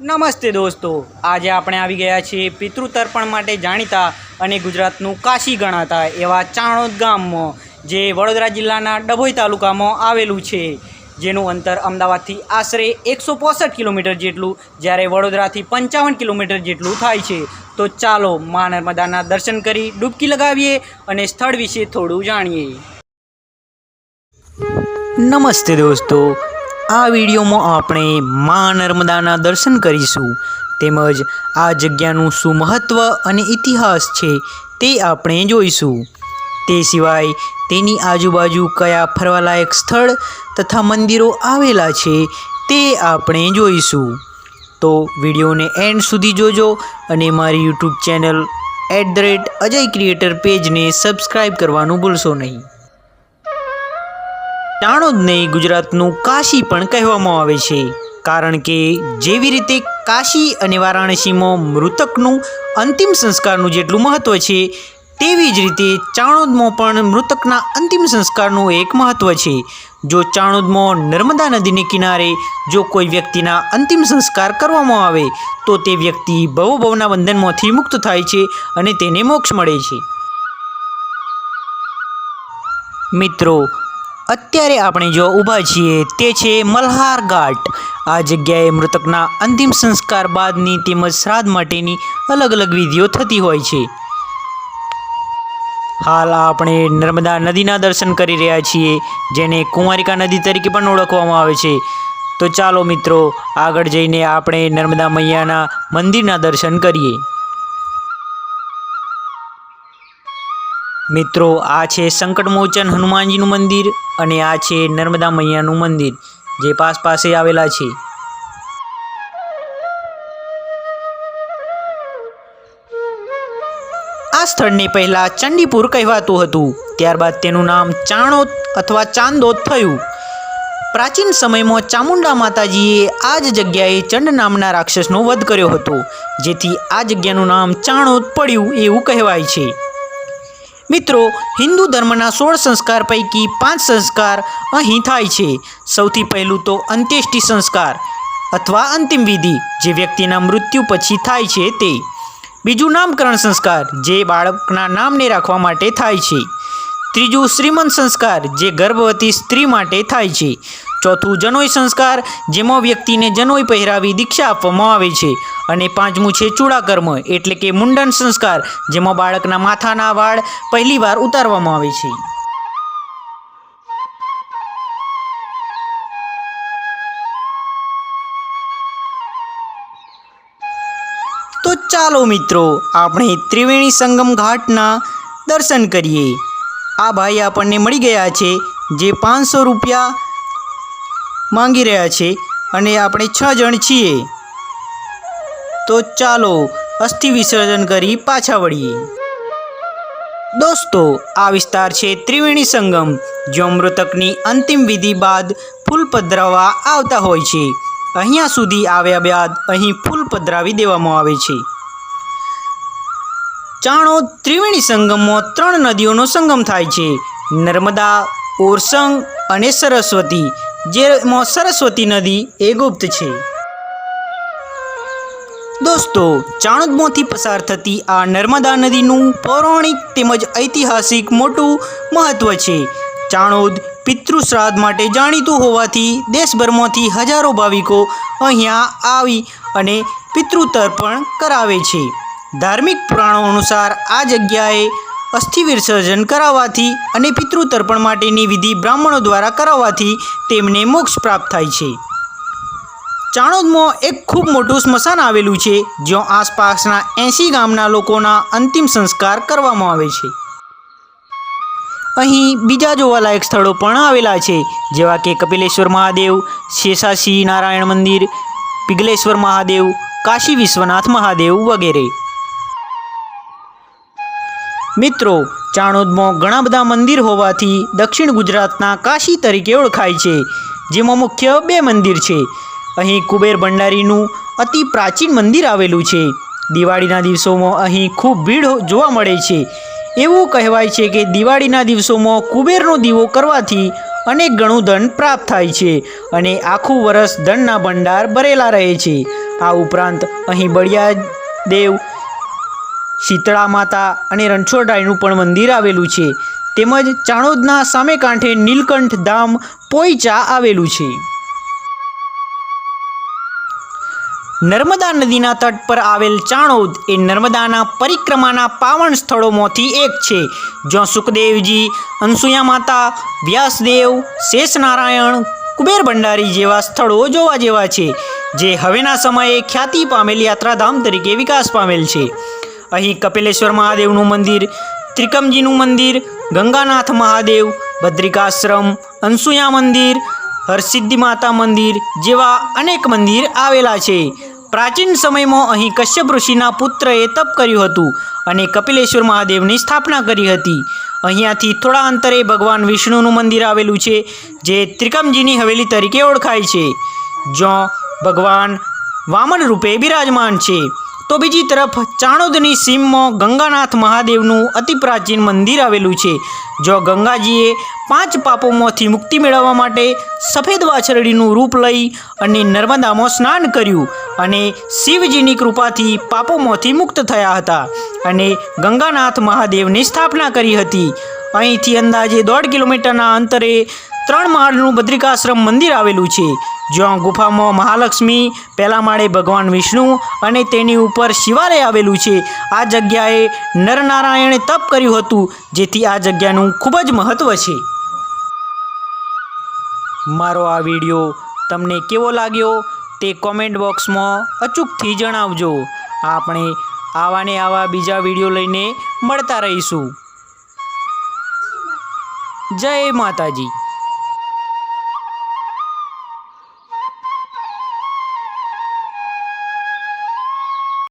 નમસ્તે દોસ્તો. આજે આપણે આવી ગયા છીએ પિતૃતર્પણ માટે જાણીતા અને ગુજરાતનું કાશી ગણાતા એવા ચાણોદ ગામમાં, જે વડોદરા જિલ્લાના ડભોઈ તાલુકામાં આવેલું છે. જેનું અંતર અમદાવાદથી આશરે એકસો પોસઠ કિલોમીટર જેટલું, જ્યારે વડોદરાથી પંચાવન કિલોમીટર જેટલું થાય છે. તો ચાલો મા નર્મદાના દર્શન કરી ડૂબકી લગાવીએ અને સ્થળ વિશે થોડું જાણીએ. નમસ્તે દોસ્તો. આ વિડીયોમાં આપણે મા નર્મદાના દર્શન કરીશું. તેમજ આ જગ્યાનું શું મહત્ત્વ અને ઇતિહાસ છે તે આપણે જોઈશું. તે સિવાય તેની આજુબાજુ કયા ફરવાલાયક સ્થળ તથા મંદિરો આવેલા છે તે આપણે જોઈશું. તો વિડીયોને એન્ડ સુધી જોજો અને મારી YouTube channel at the rate Ajay creator પેજને સબસ્ક્રાઈબ કરવાનું ભૂલશો નહીં. ચાણોદને ગુજરાતનું કાશી પણ કહેવામાં આવે છે. કારણ કે જેવી રીતે કાશી અને વારાણસીમાં મૃતકનું અંતિમ સંસ્કારનું જેટલું મહત્ત્વ છે, તેવી જ રીતે ચાણોદમાં પણ મૃતકના અંતિમ સંસ્કારનું એક મહત્ત્વ છે. જો ચાણોદમાં નર્મદા નદીને કિનારે જો કોઈ વ્યક્તિના અંતિમ સંસ્કાર કરવામાં આવે, તો તે વ્યક્તિ ભવભવના બંધનમાંથી મુક્ત થાય છે અને તેને મોક્ષ મળે છે. મિત્રો અત્યારે આપણે જો ઊભા છીએ તે છે મલ્હાર ઘાટ. આ જગ્યાએ મૃતકના અંતિમ સંસ્કાર બાદની તેમજ શ્રાદ્ધ માટેની અલગ અલગ વિધિઓ થતી હોય છે. હાલ આપણે નર્મદા નદીના દર્શન કરી રહ્યા છીએ, જેને કુંવારિકા નદી તરીકે પણ ઓળખવામાં આવે છે. તો ચાલો મિત્રો, આગળ જઈને આપણે નર્મદા મૈયાના મંદિરના દર્શન કરીએ. મિત્રો, આ છે સંકટમોચન હનુમાનજીનું મંદિર અને આ છે નર્મદા મૈયાનું મંદિર, જે પાસ પાસે આવેલા છે. આ સ્થળને પહેલાં ચંડીપુર કહેવાતું હતું. ત્યારબાદ તેનું નામ ચાણોદ અથવા ચાંદોદ થયું. પ્રાચીન સમયમાં ચામુંડા માતાજીએ આ જ જગ્યાએ ચંડ નામના રાક્ષસનો વધ કર્યો હતો, જેથી આ જગ્યાનું નામ ચાણોદ પડ્યું એવું કહેવાય છે. મિત્રો, હિન્દુ ધર્મના સોળ સંસ્કાર પૈકી પાંચ સંસ્કાર અહીં થાય છે. સૌથી પહેલું તો અંત્યેષ્ટિ સંસ્કાર અથવા અંતિમ વિધિ, જે વ્યક્તિના મૃત્યુ પછી થાય છે તે. બીજું નામકરણ સંસ્કાર, જે બાળકના નામને રાખવા માટે થાય છે. ત્રીજું શ્રીમંત સંસ્કાર, જે ગર્ભવતી સ્ત્રી માટે થાય છે. ચોથું જનોઈ સંસ્કાર, જેમાં વ્યક્તિને જનોઈ પહેરાવી દીક્ષા આપવામાં આવે છે. અને પાંચમું છે ચૂડાકર્મ, એટલે કે મુંડન સંસ્કાર, જેમાં બાળકના માથાના વાળ પહેલીવાર ઉતારવામાં આવે છે. તો ચાલો મિત્રો, આપણે ત્રિવેણી સંગમ ઘાટના દર્શન કરીએ. આ ભાઈ આપણને મળી ગયા છે, જે પાંચસો રૂપિયા માંગી રહ્યા છે અને આપણે છ જણ છીએ. તો ચાલો અસ્થિ વિસર્જન કરી પાછા વળીએ. દોસ્તો, આ વિસ્તાર છે ત્રિવેણી સંગમ જો મૃતકની અંતિમ વિધિ બાદ ફૂલ પધરાવવા આવતા હોય છે. અહીંયા સુધી આવ્યા બાદ અહીં ફૂલ પધરાવી દેવામાં આવે છે. ચાણોદ ત્રિવેણી સંગમમાં ત્રણ નદીઓનો સંગમ થાય છે. નર્મદા, ઓરસંગ અને સરસ્વતી, જેમાં સરસ્વતી નદી એ ગુપ્ત છે. દોસ્તો, ચાણોદમાંથી પસાર થતી આ નર્મદા નદીનું પૌરાણિક તેમજ ઐતિહાસિક મોટું મહત્ત્વ છે. ચાણોદ પિતૃ શ્રાદ્ધ માટે જાણીતું હોવાથી દેશભરમાંથી હજારો ભાવિકો અહીંયા આવી અને પિતૃતર્પણ કરાવે છે. ધાર્મિક પુરાણો અનુસાર આ જગ્યાએ અસ્થિ વિસર્જન કરાવવાથી અને પિતૃતર્પણ માટેની વિધિ બ્રાહ્મણો દ્વારા કરાવવાથી તેમને મોક્ષ પ્રાપ્ત થાય છે. ચાણોદમાં એક ખૂબ મોટું સ્મશાન આવેલું છે, જ્યાં આસપાસના એંસી ગામના લોકોના અંતિમ સંસ્કાર કરવામાં આવે છે. અહીં બીજા જોવાલાયક સ્થળો પણ આવેલા છે, જેવા કે કપિલેશ્વર મહાદેવ, શેષાશી નારાયણ મંદિર પિઘલેશ્વર મહાદેવ, કાશી વિશ્વનાથ મહાદેવ વગેરે. મિત્રો, ચાણોદમાં ઘણા બધા મંદિર હોવાથી દક્ષિણ ગુજરાતના કાશી તરીકે ઓળખાય છે, જેમાં મુખ્ય બે મંદિર છે. અહીં કુબેર ભંડારીનું અતિ પ્રાચીન મંદિર આવેલું છે. દિવાળીના દિવસોમાં અહીં ખૂબ ભીડ જોવા મળે છે. એવું કહેવાય છે કે દિવાળીના દિવસોમાં કુબેરનો દીવો કરવાથી અનેક ગણું ધન પ્રાપ્ત થાય છે અને આખું વરસ ધનના ભંડાર ભરેલા રહે છે. આ ઉપરાંત અહીં બળિયા દેવ શીતળા માતા અને રણછોડરાયનું પણ મંદિર આવેલું છે. તેમજ ચાણોદના સામે કાંઠે નીલકંઠ ધામ પોઈચા આવેલું છે. નર્મદા નદીના તટ પર આવેલ ચાણોદ એ નર્મદાના પરિક્રમાના પાવન સ્થળોમાંથી એક છે. જ્યાં સુખદેવજી, અનસુયા માતા, વ્યાસદેવ, શેષનારાયણ, કુબેર ભંડારી જેવા સ્થળો જોવા જેવા છે, જે હવેના સમયે ખ્યાતિ પામેલ યાત્રાધામ તરીકે વિકાસ પામેલ છે. અહીં કપિલેશ્વર મહાદેવનું મંદિર, ત્રિકમજીનું મંદિર, ગંગાનાથ મહાદેવ, બદ્રિકાશ્રમ, અનસુયા મંદિર, હરસિદ્ધિ માતા મંદિર જેવા અનેક મંદિર આવેલા છે. પ્રાચીન સમયમાં અહીં કશ્યપ ઋષિના પુત્રએ તપ કર્યું હતું અને કપિલેશ્વર મહાદેવની સ્થાપના કરી હતી. અહીંયાથી થોડા અંતરે ભગવાન વિષ્ણુનું મંદિર આવેલું છે, જે ત્રિકમજીની હવેલી તરીકે ઓળખાય છે, જ્યાં ભગવાન વામન રૂપે બિરાજમાન છે. તો બીજી તરફ ચાણોદની સીમમાં ગંગાનાથ મહાદેવનું અતિ પ્રાચીન મંદિર આવેલું છે. જો ગંગાજીએ પાંચ પાપોમાંથી મુક્તિ મેળવવા માટે સફેદ વાછરડીનું રૂપ લઈ અને નર્મદામાં સ્નાન કર્યું અને શિવજીની કૃપાથી પાપોમાંથી મુક્ત થયા હતા અને ગંગાનાથ મહાદેવની સ્થાપના કરી હતી. અહીંથી અંદાજે દોઢ કિલોમીટરના અંતરે ત્રણ માળનું બદ્રિકાશ્રમ મંદિર આવેલું છે, જ્યાં ગુફામાં મહાલક્ષ્મી, પહેલા માળે ભગવાન વિષ્ણુ અને તેની ઉપર શિવાલય આવેલું છે. આ જગ્યાએ નરનારાયણે તપ કર્યું હતું, જેથી આ જગ્યાનું ખૂબ જ મહત્ત્વ છે. મારો આ વીડિયો તમને કેવો લાગ્યો તે કોમેન્ટ બોક્સમાં અચૂકથી જણાવજો. આપણે આવા ને આવા બીજા વીડિયો લઈને મળતા રહીશું. જય માતાજી.